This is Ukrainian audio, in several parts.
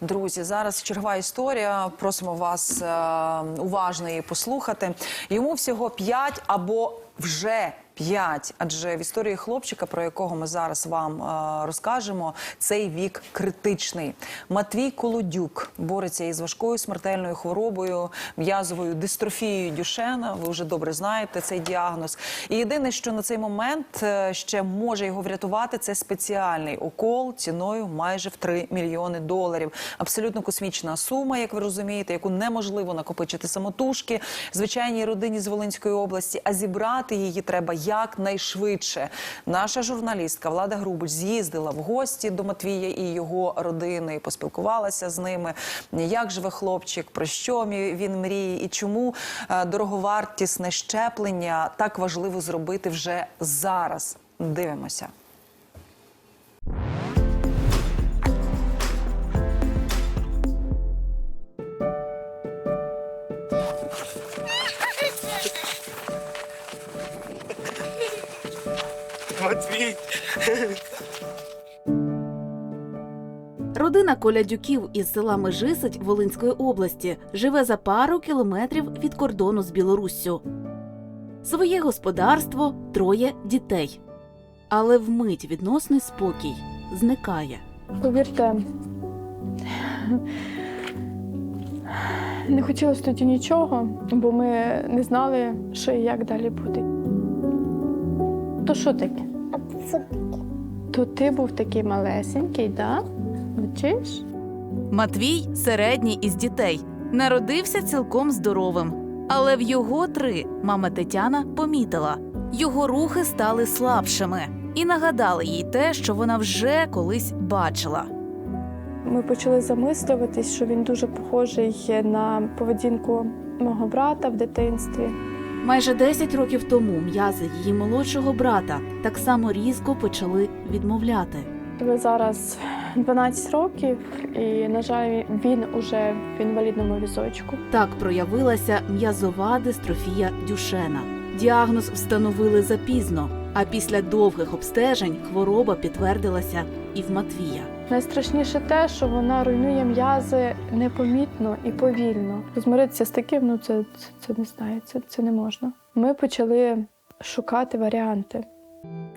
Друзі, зараз чергова історія. Просимо вас е, уважно її послухати. Йому всього 5 або вже 5, адже в історії хлопчика, про якого ми зараз вам е, розкажемо, цей вік критичний. Матвій Колодюк бореться із важкою смертельною хворобою, м'язовою дистрофією Дюшена. Ви вже добре знаєте цей діагноз. І єдине, що на цей момент е, ще може його врятувати, це спеціальний укол ціною майже в 3 мільйони доларів. Абсолютно космічна сума, як ви розумієте, яку неможливо накопичити самотужки звичайній родині з Волинської області, а зібрати її треба якнайшвидше. Наша журналістка Влада Грубич з'їздила в гості до Матвія і його родини, поспілкувалася з ними. Як живе хлопчик, про що він мріє, і чому е, дороговартісне щеплення так важливо зробити вже зараз. Дивимося. Родина Колядюків із села Межисить Волинської області живе за пару кілометрів від кордону з Білоруссю. Своє господарство троє дітей. Але вмить відносний спокій зникає. Повірте, не хотілося тоді нічого, бо ми не знали, що і як далі буде. То що таке? То ти був такий малесенький, да? Бачиш? Матвій середній із дітей. Народився цілком здоровим. Але в його три мама Тетяна помітила його рухи стали слабшими і нагадали їй те, що вона вже колись бачила. Ми почали замислюватись, що він дуже похожий на поведінку мого брата в дитинстві. Майже 10 років тому м'язи її молодшого брата так само різко почали відмовляти. Ви зараз 12 років, і, на жаль, він уже в інвалідному візочку. Так проявилася м'язова дистрофія Дюшена. Діагноз встановили запізно, а після довгих обстежень хвороба підтвердилася і в Матвія. Найстрашніше те, що вона руйнує м'язи непомітно і повільно. Змиритися з таким, ну це, це, це не знаю, це, це не можна. Ми почали шукати варіанти.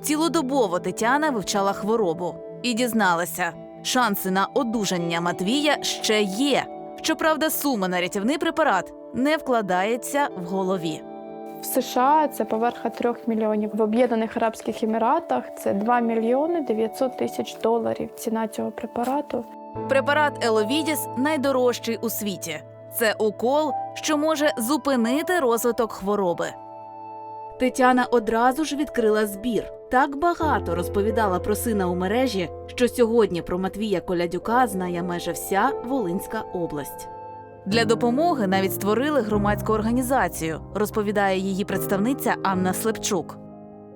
Цілодобово Тетяна вивчала хворобу і дізналася, шанси на одужання Матвія ще є. Щоправда, сума на рятівний препарат не вкладається в голові. В США це поверха трьох мільйонів. В Об'єднаних Арабських Еміратах це 2 мільйони 900 тисяч доларів. Ціна цього препарату. Препарат Еловідіс найдорожчий у світі. Це укол, що може зупинити розвиток хвороби. Тетяна одразу ж відкрила збір. Так багато розповідала про сина у мережі, що сьогодні про Матвія Колядюка знає майже вся Волинська область. Для допомоги навіть створили громадську організацію, розповідає її представниця Анна Слепчук.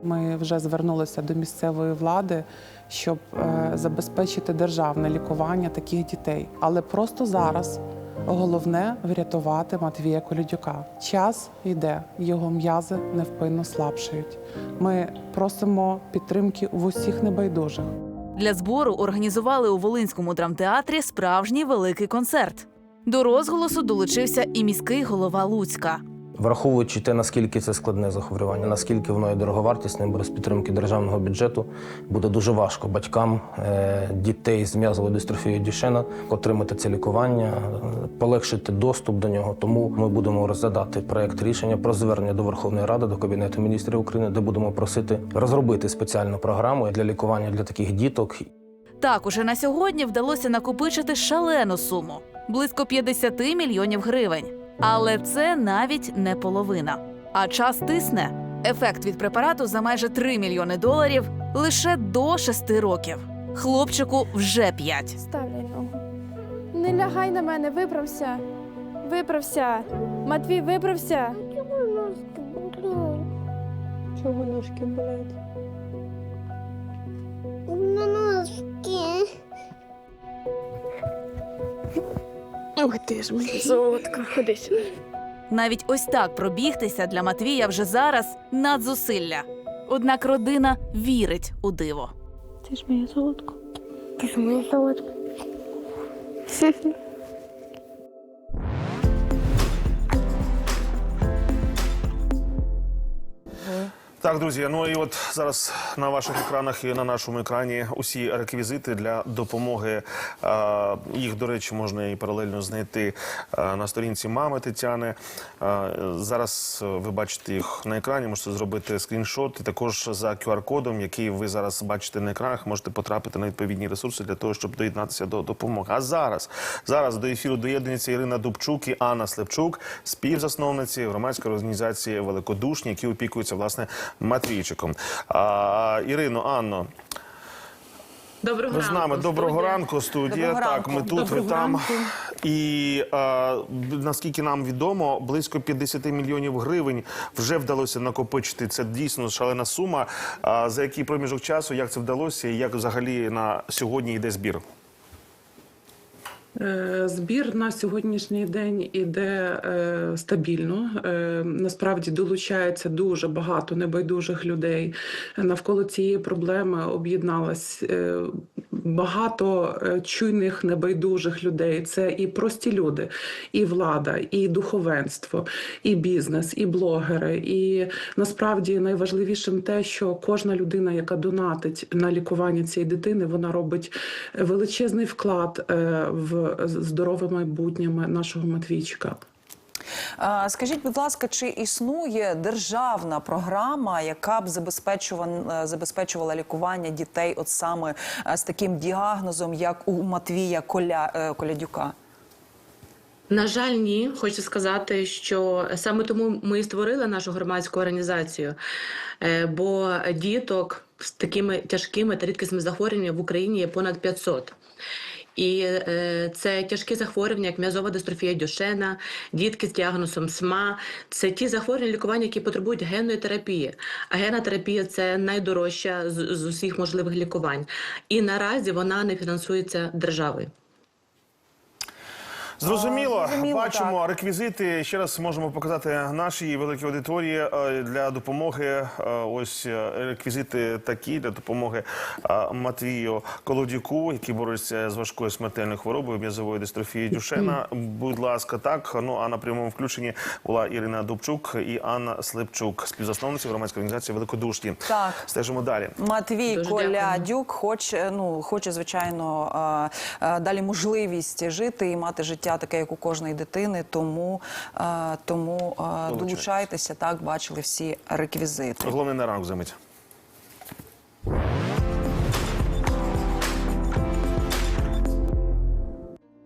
Ми вже звернулися до місцевої влади, щоб е, забезпечити державне лікування таких дітей. Але просто зараз головне врятувати Матвія Колядюка. Час йде, його м'язи невпинно слабшають. Ми просимо підтримки в усіх небайдужих. Для збору організували у Волинському драмтеатрі справжній великий концерт. До розголосу долучився і міський голова Луцька. Враховуючи те, наскільки це складне захворювання, наскільки воно є дороговартісне, без підтримки державного бюджету буде дуже важко батькам е, дітей з м'язовою дистрофією Дюшена отримати це лікування, е, полегшити доступ до нього. Тому ми будемо розглядати проект рішення про звернення до Верховної Ради, до Кабінету міністрів України, де будемо просити розробити спеціальну програму для лікування для таких діток Так уже на сьогодні вдалося накопичити шалену суму близько 50 мільйонів гривень. Але це навіть не половина. А час тисне. Ефект від препарату за майже 3 мільйони доларів лише до 6 років. Хлопчику вже 5. Ставляй ногу. Не лягай на мене, виправся. Виправся. Матвій, виправся. Чого ножки болять? Ох ти ж моя золотко. Ходи сюди. Навіть ось так пробігтися для Матвія вже зараз надзусилля. Однак родина вірить у диво. Ти ж моє золотко. Ти ж моє золотко. Так, друзі, ну і от зараз на ваших екранах і на нашому екрані усі реквізити для допомоги. Їх, до речі, можна і паралельно знайти на сторінці мами Тетяни. Зараз е, ви бачите їх на екрані, можете зробити скріншот. І також за QR-кодом, який ви зараз бачите на екранах, можете потрапити на відповідні ресурси для того, щоб доєднатися до допомоги. А зараз, зараз до ефіру доєднується Ірина Дубчук і Анна Слепчук, співзасновниці громадської організації Великодушні, які опікуються власне Матвійчиком. А, Ірино, Анно, Доброго ви з нами. Доброго студія. ранку, студія. Доброго так, ранку. ми тут, ви там. ранку. І а, наскільки нам відомо, близько 50 мільйонів гривень вже вдалося накопичити. Це дійсно шалена сума. А, за який проміжок часу, як це вдалося, і як взагалі на сьогодні йде збір? Е, Збір на сьогоднішній день іде е, стабільно. Е, насправді долучається дуже багато небайдужих людей. Навколо цієї проблеми об'єдналось е, багато е, чуйних небайдужих людей. Це і прості люди, і влада, і духовенство, і бізнес, і блогери. І насправді найважливішим те, що кожна людина, яка донатить на лікування цієї дитини, вона робить величезний вклад е, в здорове майбутнє нашого Матвійчика. Скажіть, будь ласка, чи існує державна програма, яка б забезпечувала, забезпечувала лікування дітей, от саме е, з таким діагнозом, як у Матвія е, Колядюка? На жаль, ні. Хочу сказати, що саме тому ми і створили нашу громадську організацію, Е, бо діток з такими тяжкими та рідкісними захворюваннями в Україні є понад 500. І е, це тяжкі захворювання, як м'язова дистрофія Дюшена, дітки з діагнозом СМА. Це ті захворювання лікування, які потребують генної терапії. А генна терапія це найдорожча з, усіх можливих лікувань. І наразі вона не фінансується державою. Зрозуміло, зрозуміло, бачимо реквізити. Ще раз можемо показати нашій великій аудиторії е, для допомоги. е, Ось е, реквізити такі для допомоги Матвію Колодюку, який бореться з важкою смертельною хворобою м'язової дистрофії Дюшена. Будь ласка, так. Ну а на прямому включенні була Ірина Дубчук і Анна Слепчук, співзасновниці громадської організації Великодушні. Так. Стежимо далі. Матвій Дуже Колядюк хоче, ну, хоче, звичайно, далі можливість жити і мати життя таке, як у кожної дитини. Тому, е, тому е, долучайтеся, так, бачили всі реквізити. Головне на ранок замить.